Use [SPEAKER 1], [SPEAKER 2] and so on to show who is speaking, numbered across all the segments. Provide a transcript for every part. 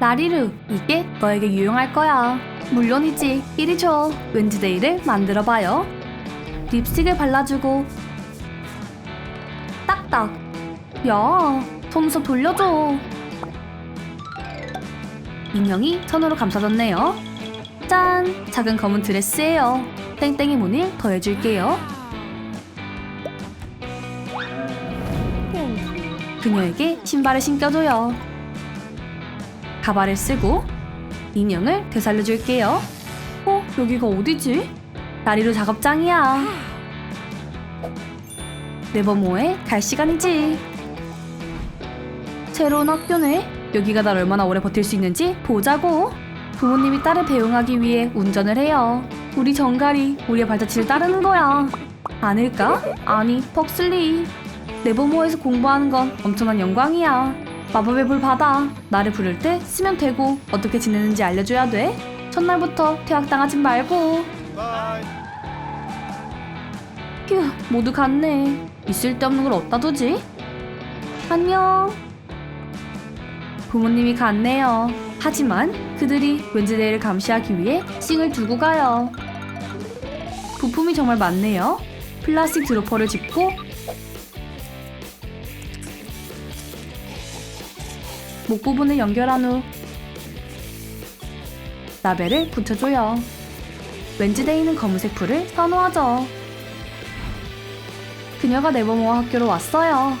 [SPEAKER 1] 나리루, 이게 너에게 유용할 거야. 물론이지, 이리 줘. 웬즈데이를 만들어봐요. 립스틱을 발라주고 딱딱. 야, 손수 돌려줘. 인형이 천으로 감싸졌네요. 짠! 작은 검은 드레스예요. 땡땡이 무늬를 더해줄게요. 그녀에게 신발을 신겨줘요. 가발을 쓰고 인형을 되살려줄게요. 어? 여기가 어디지? 나리로 작업장이야. 네버모에 갈 시간이지. 새로운 학교네. 여기가 날 얼마나 오래 버틸 수 있는지 보자고. 부모님이 딸을 배웅하기 위해 운전을 해요. 우리 정갈이 우리의 발자취를 따르는 거야. 아닐까? 아니, 퍽슬리. 네버모에서 공부하는 건 엄청난 영광이야. 마법의 불 받아. 나를 부를 때 쓰면 되고 어떻게 지내는지 알려줘야 돼. 첫날부터 퇴학당하진 말고. 휴, 모두 갔네. 있을 데 없는 걸 어디다 두지? 안녕. 부모님이 갔네요. 하지만 그들이 웬즈데이를 감시하기 위해 싱을 두고 가요. 부품이 정말 많네요. 플라스틱 드로퍼를 짚고 목 부분을 연결한 후 라벨을 붙여줘요. 웬즈데이는 검은색 풀을 선호하죠. 그녀가 네버모어 학교로 왔어요.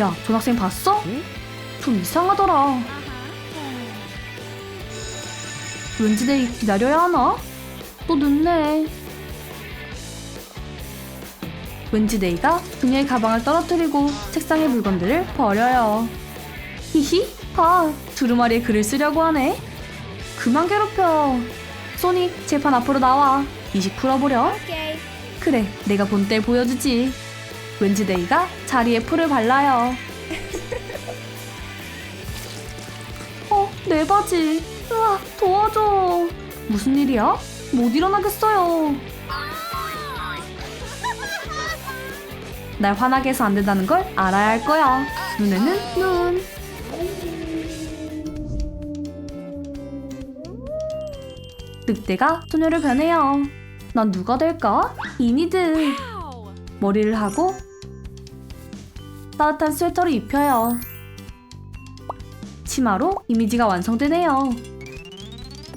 [SPEAKER 1] 야, 전학생 봤어? 좀 이상하더라. 웬즈데이 기다려야 하나? 또 늦네. 웬즈데이가 그녀의 가방을 떨어뜨리고 책상의 물건들을 버려요. 히히, 아, 두루마리에 글을 쓰려고 하네. 그만 괴롭혀. 소니, 재판 앞으로 나와. 이식 풀어보려. 그래, 내가 본때 보여주지. 웬즈데이가 자리에 풀을 발라요. 어, 내 바지. 으아, 도와줘. 무슨 일이야? 못 일어나겠어요. 날 화나게 해서 안 된다는 걸 알아야 할 거야. 눈에는 눈. 늑대가 소녀를 변해요. 난 누가 될까? 이니드. 머리를 하고 따뜻한 스웨터를 입혀요. 치마로 이미지가 완성되네요.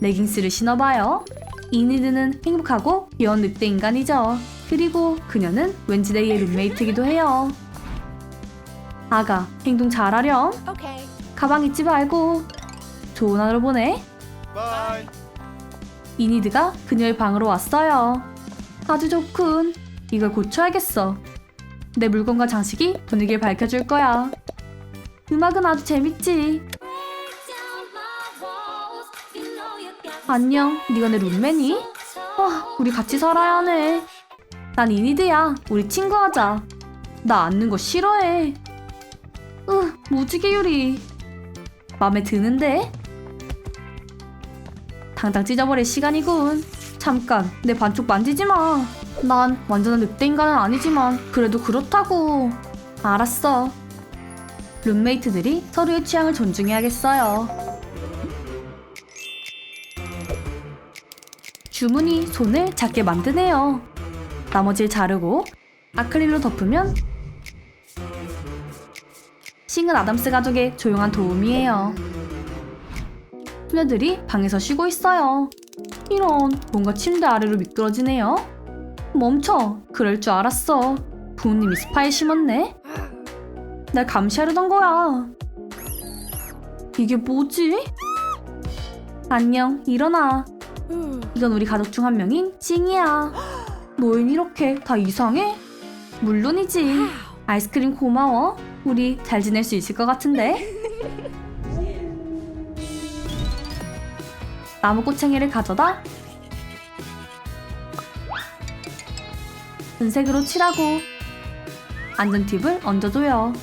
[SPEAKER 1] 레깅스를 신어봐요. 이니드는 행복하고 귀여운 늑대 인간이죠. 그리고 그녀는 웬즈데이의 룸메이트이기도 해요. 아가, 행동 잘하렴. 가방 잊지 말고. 좋은 하루 보내.
[SPEAKER 2] Bye.
[SPEAKER 1] 이니드가 그녀의 방으로 왔어요. 아주 좋군. 이걸 고쳐야겠어. 내 물건과 장식이 분위기를 밝혀줄 거야. 음악은 아주 재밌지. 안녕, 네가 내 룸메니? 아, 우리 같이 살아야 하네. 난 이니드야. 우리 친구하자. 나 앉는 거 싫어해. 으, 무지개 유리. 맘에 드는데? 당장 찢어버릴 시간이군. 잠깐, 내 반쪽 만지지 마. 난 완전한 늑대 인간은 아니지만 그래도 그렇다고. 알았어. 룸메이트들이 서로의 취향을 존중해야겠어요. 주문이 손을 작게 만드네요. 나머지를 자르고 아크릴로 덮으면 싱은 아담스 가족의 조용한 도움이에요. 소녀들이 방에서 쉬고 있어요. 이런 뭔가 침대 아래로 미끄러지네요. 멈춰. 그럴 줄 알았어. 부모님이 스파이 심었네. 날 감시하려던 거야. 이게 뭐지? 안녕. 일어나. 이건 우리 가족 중 한 명인 찡이야. 너흰 이렇게 다 이상해? 물론이지. 아이스크림 고마워. 우리 잘 지낼 수 있을 것 같은데. 나무 꼬챙이를 가져다 은색으로 칠하고 안전팁을 얹어줘요.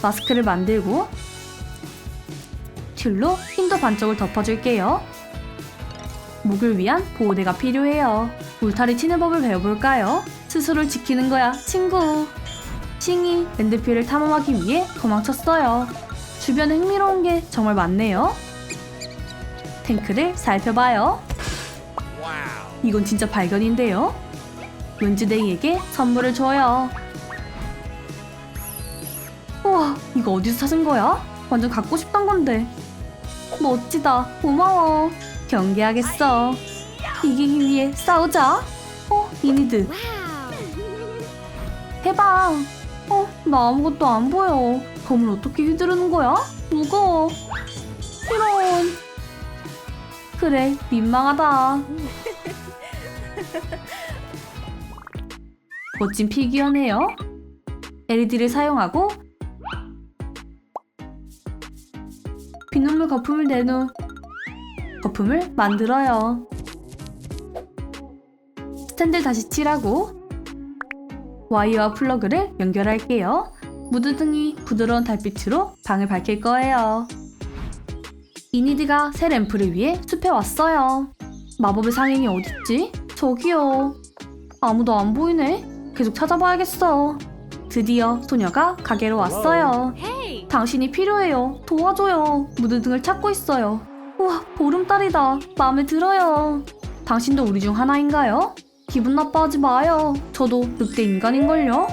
[SPEAKER 1] 마스크를 만들고 튤로 흰도 반쪽을 덮어줄게요. 목을 위한 보호대가 필요해요. 울타리 치는 법을 배워볼까요? 스스로를 지키는 거야, 친구. 싱이 랜드필을 탐험하기 위해 도망쳤어요. 주변에 흥미로운 게 정말 많네요. 탱크를 살펴봐요. 이건 진짜 발견인데요. 웬즈데이에게 선물을 줘요. 우와, 이거 어디서 찾은 거야? 완전 갖고 싶던 건데. 멋지다. 고마워. 경계하겠어. 이기기 위해 싸우자. 어, 이니드. 해봐. 어, 나 아무것도 안 보여. 검을 어떻게 휘두르는 거야? 무거워. 이런. 그래, 민망하다. 멋진 피규어네요. LED를 사용하고 비눗물 거품을 낸 후 거품을 만들어요. 스탠드를 다시 칠하고 와이어와 플러그를 연결할게요. 무드등이 부드러운 달빛으로 방을 밝힐 거예요. 이니드가 새 램프를 위해 숲에 왔어요. 마법의 상인이 어딨지? 저기요. 아무도 안 보이네. 계속 찾아봐야겠어. 드디어 소녀가 가게로 왔어요. 당신이 필요해요. 도와줘요. 무드등을 찾고 있어요. 우와, 보름달이다. 마음에 들어요. 당신도 우리 중 하나인가요? 기분 나빠하지 마요. 저도 늑대 인간인걸요.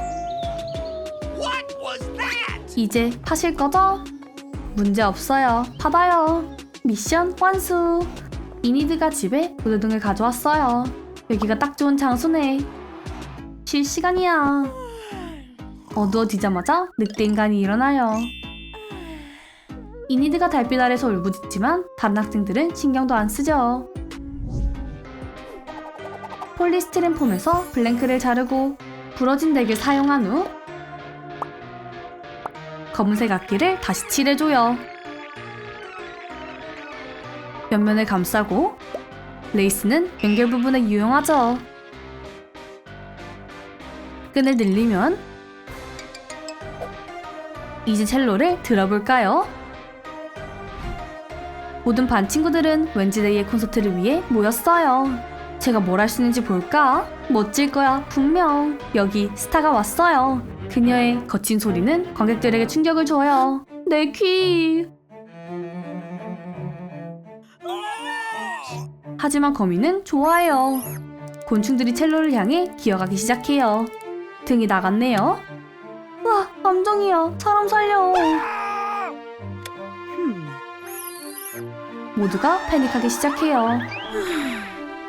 [SPEAKER 1] 이제 파실 거죠? 문제 없어요. 받아요. 미션 완수. 이니드가 집에 무드등을 가져왔어요. 여기가 딱 좋은 장소네. 쉴 시간이야. 어두워지자마자 늑대 인간이 일어나요. 이니드가 달빛 아래서 울부짖지만 다른 학생들은 신경도 안 쓰죠. 폴리스티렌 폼에서 블랭크를 자르고 부러진 덱을 사용한 후 검은색 악기를 다시 칠해줘요. 옆면을 감싸고 레이스는 연결 부분에 유용하죠. 끈을 늘리면 이제 첼로를 들어볼까요? 모든 반 친구들은 웬즈데이의 콘서트를 위해 모였어요. 제가 뭘 할 수 있는지 볼까? 멋질 거야, 분명. 여기 스타가 왔어요. 그녀의 거친 소리는 관객들에게 충격을 줘요. 내 귀. 하지만 거미는 좋아해요. 곤충들이 첼로를 향해 기어가기 시작해요. 등이 나갔네요. 와, 감정이야. 사람 살려. 모두가 패닉하기 시작해요.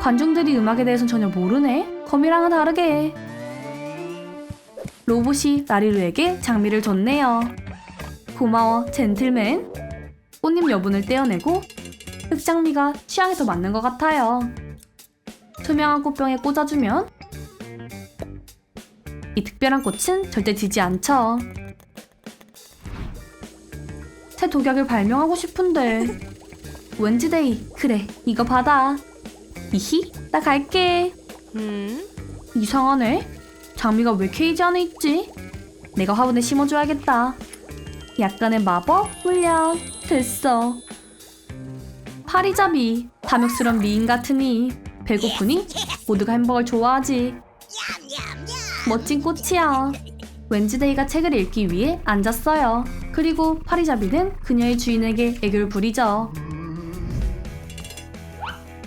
[SPEAKER 1] 관중들이 음악에 대해선 전혀 모르네. 거미랑은 다르게. 로봇이 라리루에게 장미를 줬네요. 고마워, 젠틀맨. 꽃잎 여분을 떼어내고 흑장미가 취향에 더 맞는 것 같아요. 투명한 꽃병에 꽂아주면 이 특별한 꽃은 절대 지지 않죠. 새 독약을 발명하고 싶은데 웬즈데이 그래 이거 받아 이히 나 갈게 이상하네 장미가 왜 케이지 안에 있지? 내가 화분에 심어줘야겠다. 약간의 마법 훈련. 됐어. 파리잡이 탐욕스런 미인 같으니 배고프니 모두가 햄버거를 좋아하지. 멋진 꽃이야. 웬즈데이가 책을 읽기 위해 앉았어요. 그리고 파리잡이는 그녀의 주인에게 애교를 부리죠.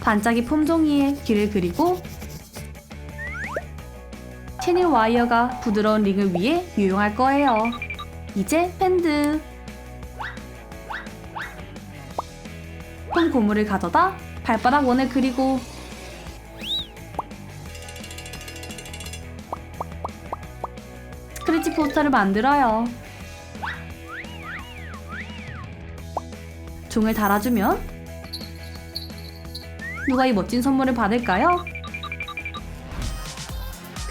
[SPEAKER 1] 반짝이 폼종이에 길을 그리고 채닐 와이어가 부드러운 링을 위해 유용할 거예요. 이제 밴드. 폼 고무를 가져다 발바닥 원을 그리고 스크래치 포스터를 만들어요. 종을 달아주면 누가 이 멋진 선물을 받을까요?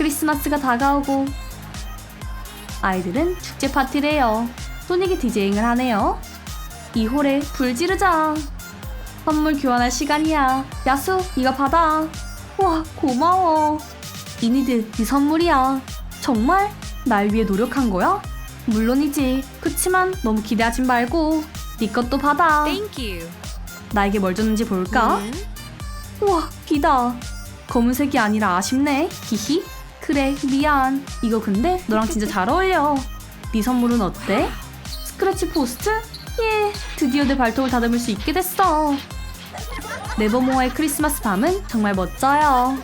[SPEAKER 1] 크리스마스가 다가오고 아이들은 축제 파티래요. 소닉이 디제잉을 하네요. 이 홀에 불 지르자. 선물 교환할 시간이야. 야수, 이거 받아. 와, 고마워. 이니드, 네 선물이야. 정말? 날 위해 노력한 거야? 물론이지. 그치만 너무 기대하진 말고 네 것도 받아.
[SPEAKER 3] Thank you.
[SPEAKER 1] 나에게 뭘 줬는지 볼까?
[SPEAKER 3] 음?
[SPEAKER 1] 우와, 기다. 검은색이 아니라 아쉽네. 히히. 그래, 미안. 이거 근데 너랑 진짜 잘 어울려. 네 선물은 어때? 스크래치 포스트? 예, 드디어 내 발톱을 다듬을 수 있게 됐어. 네버모어의 크리스마스 밤은 정말 멋져요.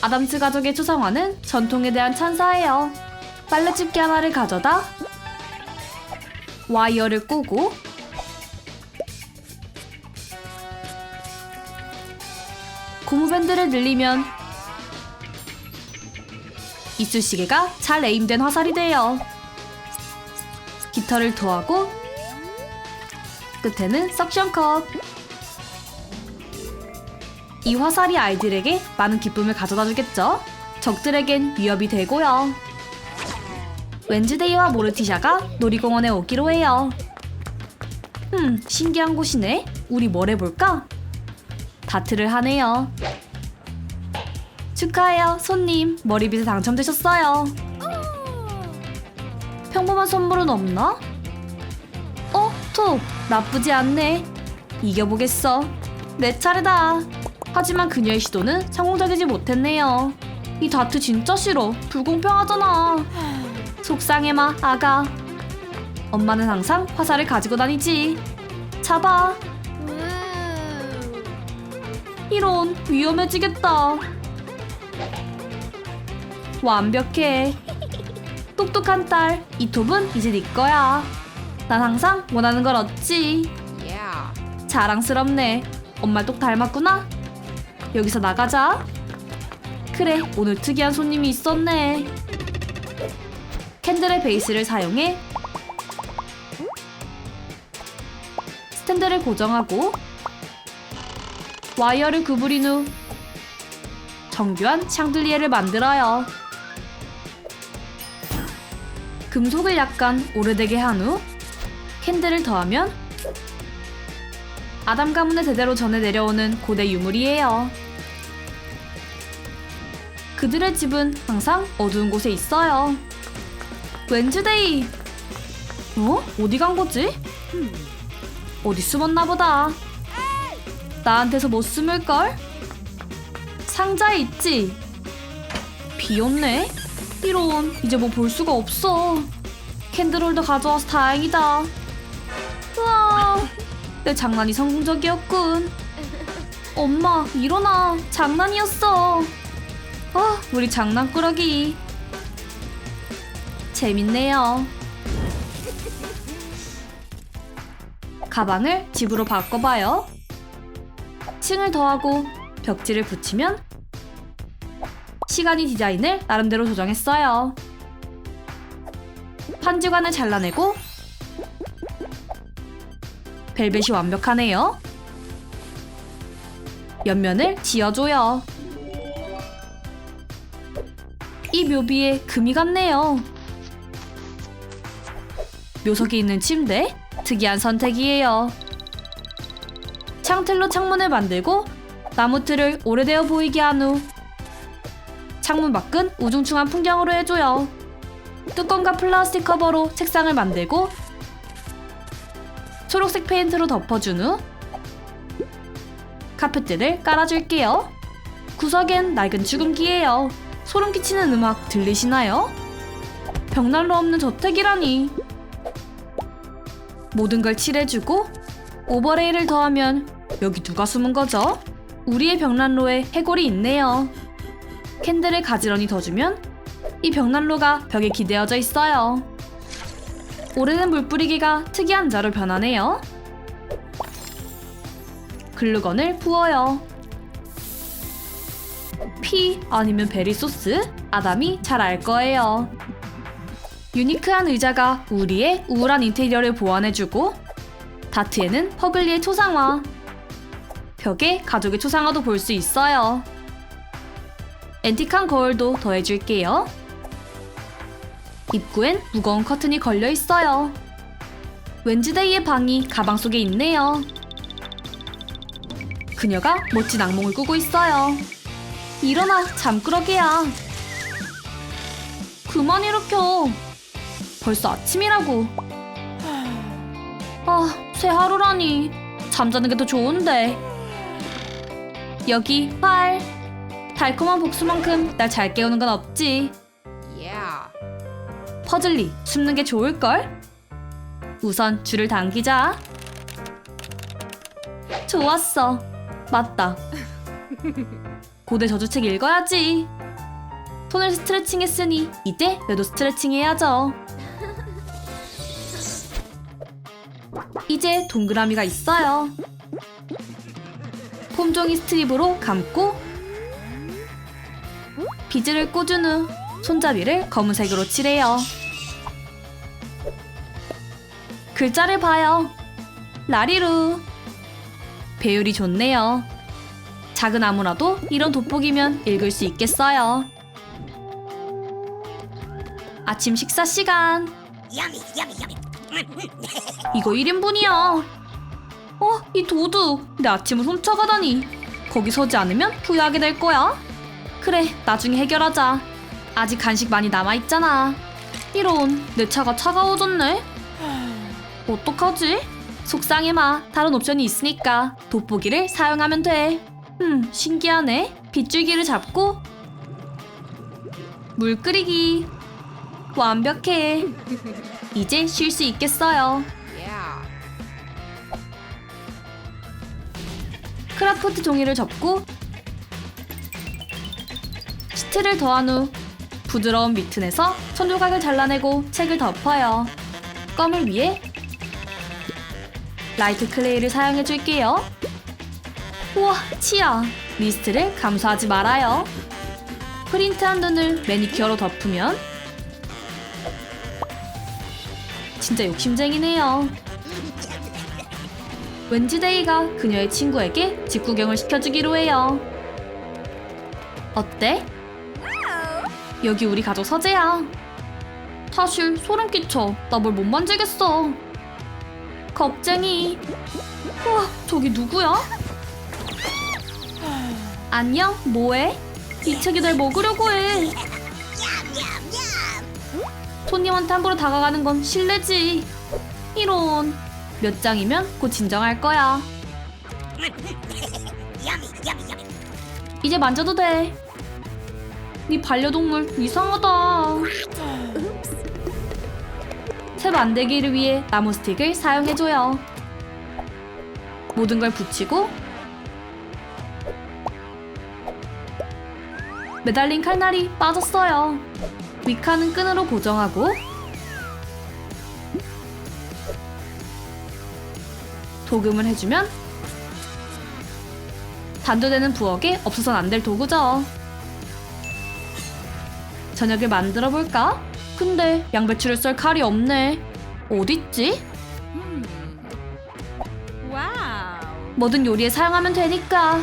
[SPEAKER 1] 아담스 가족의 초상화는 전통에 대한 찬사예요. 빨래집게 하나를 가져다 와이어를 꽂고 고무밴드를 늘리면 이쑤시개가 잘 에임된 화살이 돼요. 깃털을 더하고 끝에는 석션컵. 이 화살이 아이들에게 많은 기쁨을 가져다 주겠죠. 적들에겐 위협이 되고요. 웬즈데이와 모르티샤가 놀이공원에 오기로 해요. 음, 신기한 곳이네. 우리 뭘 해볼까? 다트를 하네요. 축하해요, 손님. 머리빗에 당첨되셨어요. 평범한 선물은 없나? 어, 톡. 나쁘지 않네. 이겨보겠어. 내 차례다. 하지만 그녀의 시도는 성공적이지 못했네요. 이 다트 진짜 싫어. 불공평하잖아. 속상해 마, 아가. 엄마는 항상 화살을 가지고 다니지. 잡아. 이런 위험해지겠다. 완벽해. 똑똑한 딸, 이 톱은 이제 네 거야. 난 항상 원하는 걸 얻지. 자랑스럽네. 엄마 똑 닮았구나. 여기서 나가자. 그래, 오늘 특이한 손님이 있었네. 캔들의 베이스를 사용해 스탠드를 고정하고 와이어를 구부린 후 정교한 샹들리에를 만들어요. 금속을 약간 오래되게 한 후 캔들을 더하면 아담 가문의 대대로 전해 내려오는 고대 유물이에요. 그들의 집은 항상 어두운 곳에 있어요. 웬즈데이! 어? 어디 간 거지? 어디 숨었나 보다. 나한테서 못 숨을걸? 상자에 있지? 비었네? 이런, 이제 뭐 볼 수가 없어. 캔들홀더 가져와서 다행이다. 우와, 내 장난이 성공적이었군. 엄마, 일어나. 장난이었어. 아, 우리 장난꾸러기. 재밌네요. 가방을 집으로 바꿔봐요. 층을 더하고 벽지를 붙이면 시간이 디자인을 나름대로 조정했어요. 판지관을 잘라내고 벨벳이 완벽하네요. 옆면을 지어줘요. 이 묘비에 금이 같네요. 묘석이 있는 침대, 특이한 선택이에요. 창틀로 창문을 만들고 나무틀을 오래되어 보이게 한 후 창문 밖은 우중충한 풍경으로 해줘요. 뚜껑과 플라스틱 커버로 책상을 만들고 초록색 페인트로 덮어준 후 카펫들을 깔아줄게요. 구석엔 낡은 죽음기예요. 소름 끼치는 음악 들리시나요? 벽난로 없는 저택이라니. 모든 걸 칠해주고 오버레이를 더하면 여기 누가 숨은 거죠? 우리의 벽난로에 해골이 있네요. 캔들을 가지런히 더 주면 이 벽난로가 벽에 기대어져 있어요. 오래된 물 뿌리기가 특이한 자로 변하네요. 글루건을 부어요. 피 아니면 베리 소스? 아담이 잘 알 거예요. 유니크한 의자가 우리의 우울한 인테리어를 보완해주고 다트에는 퍼글리의 초상화 벽에 가족의 초상화도 볼 수 있어요. 앤틱한 거울도 더해줄게요. 입구엔 무거운 커튼이 걸려 있어요. 웬즈데이의 방이 가방 속에 있네요. 그녀가 멋진 악몽을 꾸고 있어요. 일어나, 잠꾸러기야. 그만 일으켜. 벌써 아침이라고. 아, 새 하루라니. 잠자는 게 더 좋은데. 여기 활. 달콤한 복수만큼 날 잘 깨우는 건 없지.
[SPEAKER 3] Yeah.
[SPEAKER 1] 퍼즐리, 숨는 게 좋을걸? 우선 줄을 당기자. 좋았어. 맞다. 고대 저주책 읽어야지. 손을 스트레칭 했으니 이제 뇌도 스트레칭 해야죠. 이제 동그라미가 있어요. 폼종이 스트립으로 감고 비즈를 꽂은 후 손잡이를 검은색으로 칠해요. 글자를 봐요. 라리루. 배율이 좋네요. 작은 아무라도 이런 돋보기면 읽을 수 있겠어요. 아침 식사 시간. 이거 1인분이야. 어, 이 도둑. 내 아침을 훔쳐가다니. 거기 서지 않으면 후회하게 될 거야. 그래, 나중에 해결하자. 아직 간식 많이 남아있잖아. 이런, 내 차가 차가워졌네. 어떡하지? 속상해 마. 다른 옵션이 있으니까 돋보기를 사용하면 돼. 음, 신기하네. 빗줄기를 잡고 물 끓이기. 완벽해. 이제 쉴 수 있겠어요. 크라프트 종이를 접고 시트를 더한 후 부드러운 미튼에서 천조각을 잘라내고 책을 덮어요. 껌을 위해 라이트 클레이를 사용해 줄게요. 우와, 치아! 미스트를 감수하지 말아요. 프린트한 눈을 매니큐어로 덮으면 진짜 욕심쟁이네요. 웬지데이가 그녀의 친구에게 집 구경을 시켜주기로 해요. 어때? 여기 우리 가족 서재야. 사실 소름 끼쳐. 나 뭘 못 만지겠어. 겁쟁이. 우와, 저기 누구야? 안녕, 뭐해? 이 책이 날 먹으려고 해. 손님한테 함부로 다가가는 건 실례지. 이런. 몇 장이면 곧 진정할 거야.
[SPEAKER 3] Yummy, yummy, yummy.
[SPEAKER 1] 이제 만져도 돼. 네 반려동물 이상하다. 새 만들기를 위해 나무 스틱을 사용해줘요. 모든 걸 붙이고 매달린 칼날이 빠졌어요. 윗칸은 끈으로 고정하고 도금을 해주면 단도되는 부엌에 없어선 안 될 도구죠. 저녁을 만들어 볼까? 근데 양배추를 썰 칼이 없네. 어딨지? 뭐든 요리에 사용하면 되니까.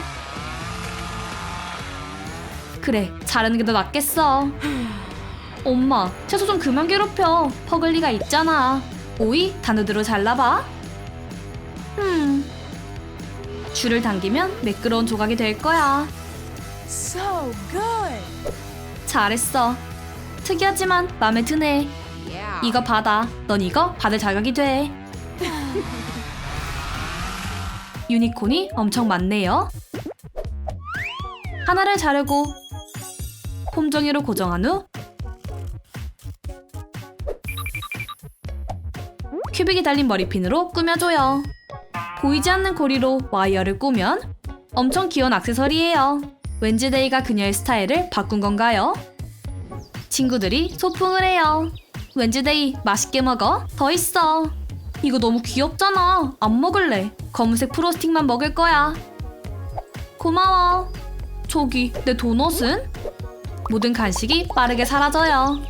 [SPEAKER 1] 그래, 자르는 게 더 낫겠어. 엄마, 채소 좀 그만 괴롭혀. 퍼글리가 있잖아. 오이 단우드로 잘라봐. 음. 줄을 당기면 매끄러운 조각이 될 거야.
[SPEAKER 3] So good.
[SPEAKER 1] 잘했어. 특이하지만 마음에 드네. 이거 받아. 넌 이거 받을 자격이 돼. 유니콘이 엄청 많네요. 하나를 자르고 폼종이로 고정한 후 큐빅이 달린 머리핀으로 꾸며줘요. 보이지 않는 고리로 와이어를 꾸면 엄청 귀여운 액세서리예요. 웬즈데이가 그녀의 스타일을 바꾼 건가요? 친구들이 소풍을 해요. 웬즈데이 맛있게 먹어. 더 있어. 이거 너무 귀엽잖아. 안 먹을래. 검은색 프로스틱만 먹을 거야. 고마워. 저기 내 도넛은? 모든 간식이 빠르게 사라져요.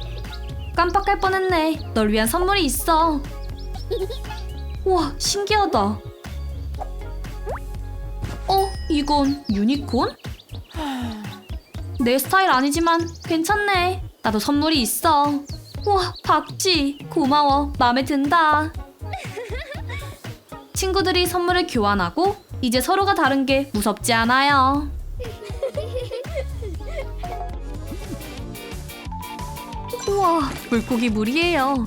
[SPEAKER 1] 깜빡할 뻔했네. 널 위한 선물이 있어. 우와 신기하다. 어 이건 유니콘? 내 스타일 아니지만 괜찮네. 나도 선물이 있어. 와, 박쥐. 고마워. 마음에 든다. 친구들이 선물을 교환하고 이제 서로가 다른 게 무섭지 않아요. 우와, 물고기 물이에요.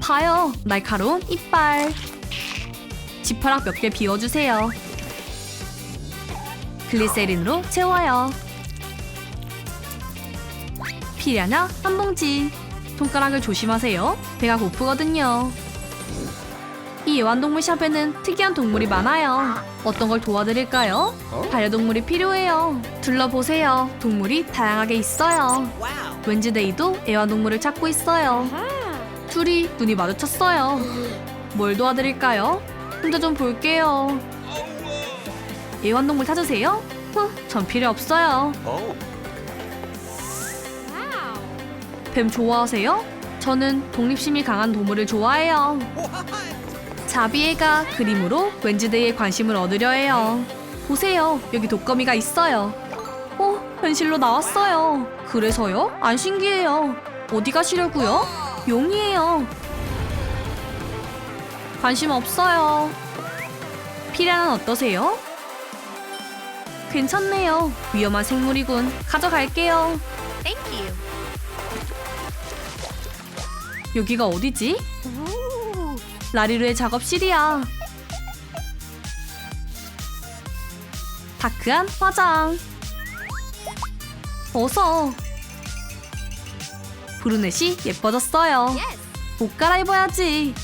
[SPEAKER 1] 봐요, 날카로운 이빨. 지퍼락 몇 개 비워주세요. 글리세린으로 채워요. 피라냐 한 봉지. 손가락을 조심하세요. 배가 고프거든요. 이 애완동물 샵에는 특이한 동물이 많아요. 어떤 걸 도와드릴까요? 반려동물이 필요해요. 둘러보세요. 동물이 다양하게 있어요. 웬즈데이도 애완동물을 찾고 있어요. 둘이 눈이 마주쳤어요. 뭘 도와드릴까요? 혼자 좀 볼게요. 애완동물 찾으세요? 후, 전 필요 없어요. 뱀 좋아하세요? 저는 독립심이 강한 동물을 좋아해요. 자비애가 그림으로 웬즈데이의 관심을 얻으려 해요. 보세요, 여기 독거미가 있어요. 어, 현실로 나왔어요. 그래서요? 안 신기해요. 어디 가시려고요? 용이에요. 관심 없어요. 피라는 어떠세요? 괜찮네요. 위험한 생물이군. 가져갈게요.
[SPEAKER 3] Thank you.
[SPEAKER 1] 여기가 어디지?
[SPEAKER 3] Ooh.
[SPEAKER 1] 라리루의 작업실이야. 다크한 화장. 어서. 브루넷이 예뻐졌어요.
[SPEAKER 3] Yes.
[SPEAKER 1] 옷 갈아입어야지.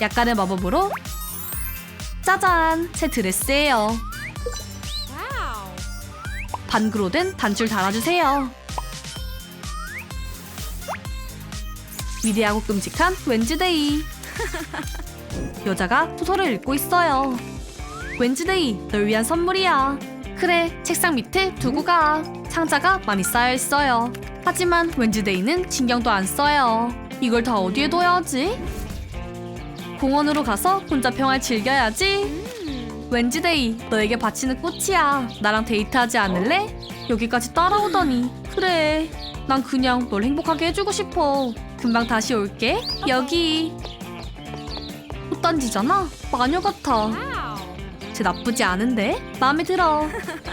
[SPEAKER 1] 약간의 마법으로 짜잔 새 드레스예요. 반그로 된 단줄 달아주세요. 위대하고 끔찍한 웬즈데이. 여자가 소설을 읽고 있어요. 웬즈데이, 널 위한 선물이야. 그래, 책상 밑에 두고 가. 상자가 많이 쌓여 있어요. 하지만 웬즈데이는 신경도 안 써요. 이걸 다 어디에 둬야지? 공원으로 가서 혼자 평화를 즐겨야지. 웬즈데이, 너에게 바치는 꽃이야. 나랑 데이트하지 않을래? 여기까지 따라오다니. 그래. 난 그냥 널 행복하게 해주고 싶어. 금방 다시 올게. 여기. 꽃단지잖아? 마녀 같아. 쟤 나쁘지 않은데? 마음에 들어.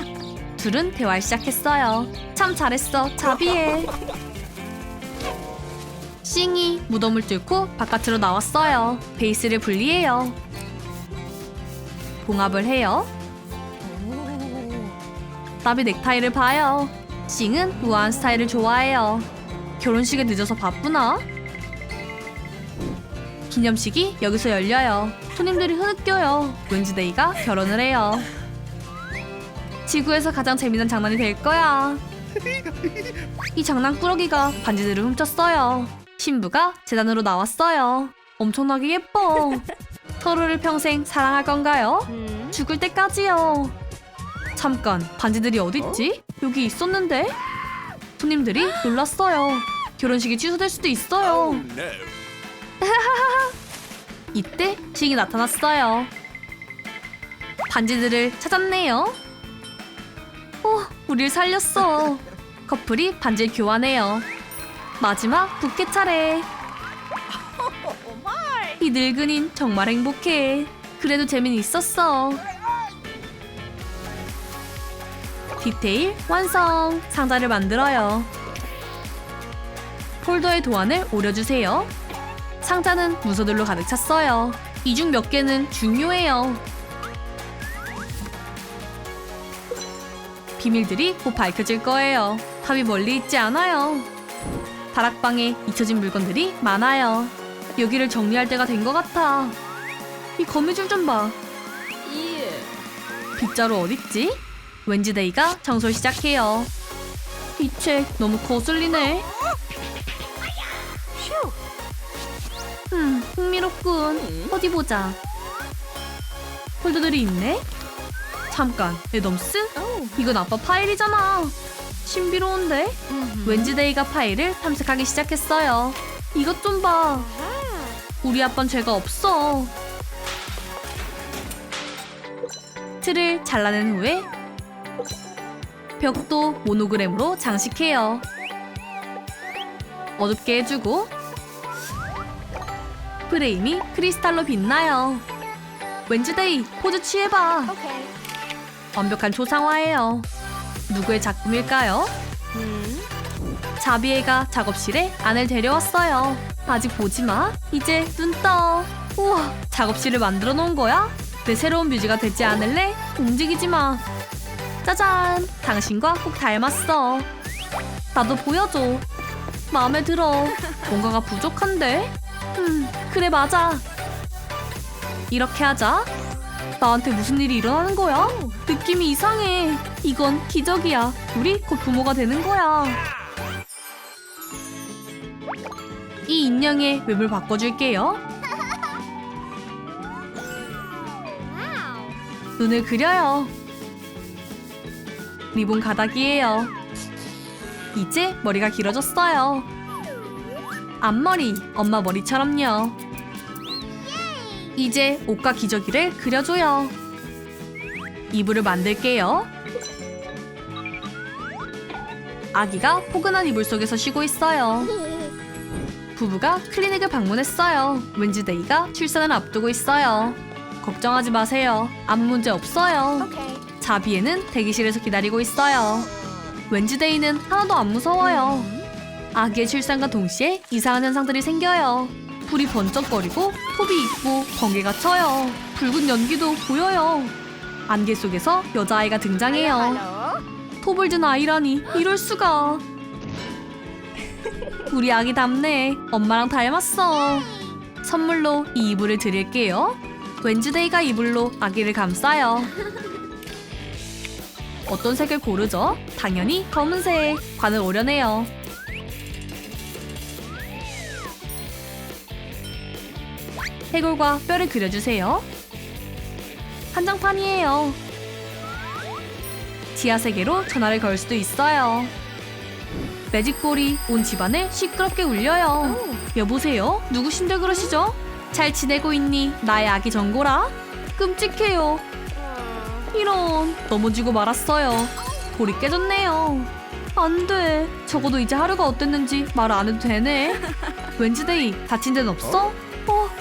[SPEAKER 1] 둘은 대화를 시작했어요. 참 잘했어, 자비해. 싱이 무덤을 뚫고 바깥으로 나왔어요. 베이스를 분리해요. 봉합을 해요. 나비 넥타이를 봐요. 싱은 우아한 스타일을 좋아해요. 결혼식에 늦어서 바쁘나? 기념식이 여기서 열려요. 손님들이 흐느껴요. 웬즈데이가 결혼을 해요. 지구에서 가장 재미난 장난이 될 거야. 이 장난꾸러기가 반지들을 훔쳤어요. 신부가 재단으로 나왔어요. 엄청나게 예뻐. 서로를 평생 사랑할 건가요?
[SPEAKER 3] Hmm.
[SPEAKER 1] 죽을 때까지요. 잠깐, 반지들이 어딨지? 여기 있었는데? 손님들이 놀랐어요. 결혼식이 취소될 수도 있어요.
[SPEAKER 3] no.
[SPEAKER 1] 이때 싱이 나타났어요. 반지들을 찾았네요. 오, 우릴 살렸어. 커플이 반지를 교환해요. 마지막 부캐 차례. 이 늙은인 정말 행복해. 그래도 재미는 있었어. 디테일 완성. 상자를 만들어요. 폴더에 도안을 오려주세요. 상자는 문서들로 가득 찼어요. 이 중 몇 개는 중요해요. 비밀들이 곧 밝혀질 거예요. 답이 멀리 있지 않아요. 다락방에 잊혀진 물건들이 많아요. 여기를 정리할 때가 된 것 같아. 이 거미줄 좀 봐. 빗자루 어딨지? 웬즈데이가 청소를 시작해요. 이 책 너무 거슬리네. 음, 흥미롭군. 어디 보자. 폴더들이 있네? 잠깐, 에덤스? 이건 아빠 파일이잖아. 신비로운데?
[SPEAKER 3] Mm-hmm.
[SPEAKER 1] 웬즈데이가 파일을 탐색하기 시작했어요. 이것 좀 봐. 우리 아빠는 죄가 없어. 틀을 잘라낸 후에 벽도 모노그램으로 장식해요. 어둡게 해주고 프레임이 크리스탈로 빛나요. 웬즈데이 포즈 취해봐.
[SPEAKER 3] Okay.
[SPEAKER 1] 완벽한 초상화예요. 누구의 작품일까요?
[SPEAKER 3] Hmm.
[SPEAKER 1] 자비애가 작업실에 안을 데려왔어요. 아직 보지 마. 이제 눈 떠. 우와, 작업실을 만들어 놓은 거야? 내 새로운 뮤지가 되지 않을래? 움직이지 마. 짜잔, 당신과 꼭 닮았어. 나도 보여줘. 마음에 들어. 뭔가가 부족한데? 음, 그래 맞아. 이렇게 하자. 나한테 무슨 일이 일어나는 거야? 느낌이 이상해. 이건 기적이야. 우리 곧 부모가 되는 거야. 이 인형의 웹을 바꿔줄게요. 눈을 그려요. 리본 가닥이에요. 이제 머리가 길어졌어요. 앞머리, 엄마 머리처럼요. 이제 옷과 기저귀를 그려줘요. 이불을 만들게요. 아기가 포근한 이불 속에서 쉬고 있어요. 부부가 클리닉을 방문했어요. 웬즈데이가 출산을 앞두고 있어요. 걱정하지 마세요. 아무 문제 없어요. 자비에는 대기실에서 기다리고 있어요. 웬즈데이는 하나도 안 무서워요. 아기의 출산과 동시에 이상한 현상들이 생겨요. 불이 번쩍거리고 톱이 있고 번개가 쳐요. 붉은 연기도 보여요. 안개 속에서 여자아이가 등장해요. 톱을 든 아이라니 이럴 수가. 우리 아기 닮네. 엄마랑 닮았어. 선물로 이 이불을 드릴게요. 웬즈데이가 이불로 아기를 감싸요. 어떤 색을 고르죠? 당연히 검은색. 관을 오려내요. 해골과 뼈를 그려주세요. 한정판이에요. 지하 세계로 전화를 걸 수도 있어요. 매직볼이 온 집안을 시끄럽게 울려요. 여보세요? 누구신데 그러시죠? 잘 지내고 있니? 나의 아기 정고라? 끔찍해요. 이런 넘어지고 말았어요. 볼이 깨졌네요. 안 돼. 적어도 이제 하루가 어땠는지 말 안 해도 되네. 웬즈데이 다친 데는 없어?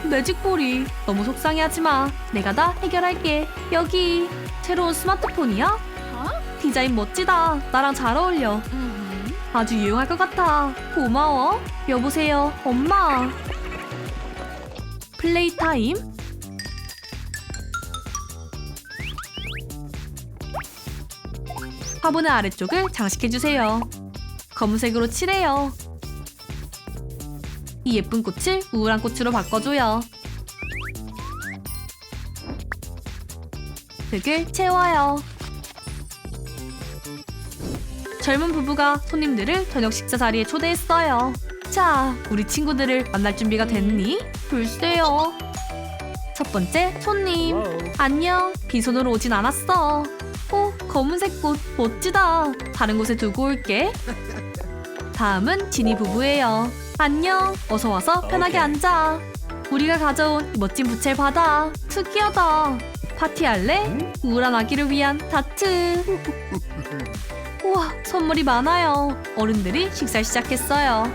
[SPEAKER 1] 어, 매직볼이 너무 속상해하지 마. 내가 다 해결할게. 여기 새로운 스마트폰이야? 디자인 멋지다. 나랑 잘 어울려.
[SPEAKER 3] Mm-hmm.
[SPEAKER 1] 아주 유용할 것 같아. 고마워. 여보세요, 엄마. 플레이 타임. 화분의 아래쪽을 장식해주세요. 검은색으로 칠해요. 이 예쁜 꽃을 우울한 꽃으로 바꿔줘요. 흙을 채워요. 젊은 부부가 손님들을 저녁 식사 자리에 초대했어요. 자, 우리 친구들을 만날 준비가 됐니? 글쎄요. 첫 번째 손님. 안녕. 빈손으로 오진 않았어. 오, 검은색 꽃 멋지다. 다른 곳에 두고 올게. 다음은 지니 부부예요. 안녕. 어서 와서 편하게 앉아. 우리가 가져온 이 멋진 부채를 받아. 특이하다. 파티할래? 우울한 아기를 위한 다트. 우와, 선물이 많아요. 어른들이 식사 시작했어요.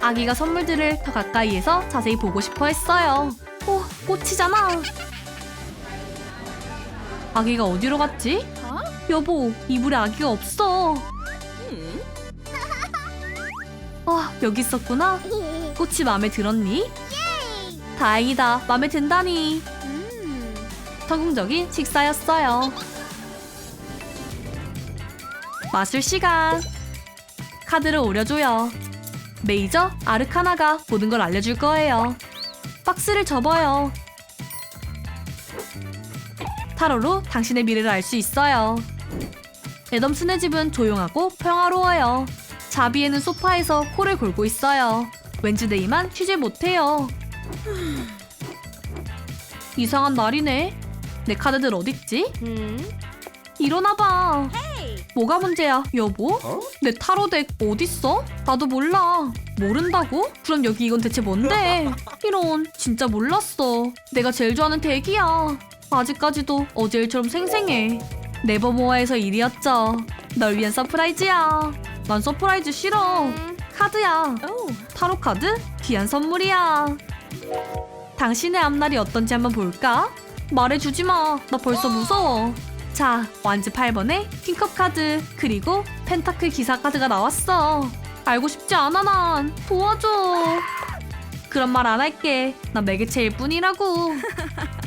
[SPEAKER 1] 아기가 선물들을 더 가까이에서 자세히 보고 싶어 했어요. 오, 꽃이잖아. 아기가 어디로 갔지?
[SPEAKER 3] Huh?
[SPEAKER 1] 여보, 이불에 아기가 없어.
[SPEAKER 3] Hmm.
[SPEAKER 1] 아, 여기 있었구나. 꽃이 마음에 들었니? 다행이다. 마음에 든다니. 성공적인 식사였어요. 마술 시간. 카드를 오려줘요. 메이저 아르카나가 모든 걸 알려줄 거예요. 박스를 접어요. 타로로 당신의 미래를 알 수 있어요. 애덤슨의 집은 조용하고 평화로워요. 자비에는 소파에서 코를 골고 있어요. 웬즈데이만 쉬질 못해요. 이상한 날이네. 내 카드들 어딨지? 일어나봐. 뭐가 문제야, 여보? 내 타로덱 어딨어? 나도 몰라. 모른다고? 그럼 여기 이건 대체 뭔데? 이런, 진짜 몰랐어. 내가 제일 좋아하는 덱이야. 아직까지도 어제 일처럼 생생해. 네버모어에서 일이었죠. 널 위한 서프라이즈야. 난 서프라이즈 싫어. 카드야. 타로 카드? 귀한 선물이야. 당신의 앞날이 어떤지 한번 볼까? 말해주지 마. 나 벌써 무서워. 자, 완즈 8번에 킹컵 카드, 그리고 펜타클 기사 카드가 나왔어. 알고 싶지 않아, 난. 도와줘. 그런 말 안 할게. 난 매개체일 뿐이라고.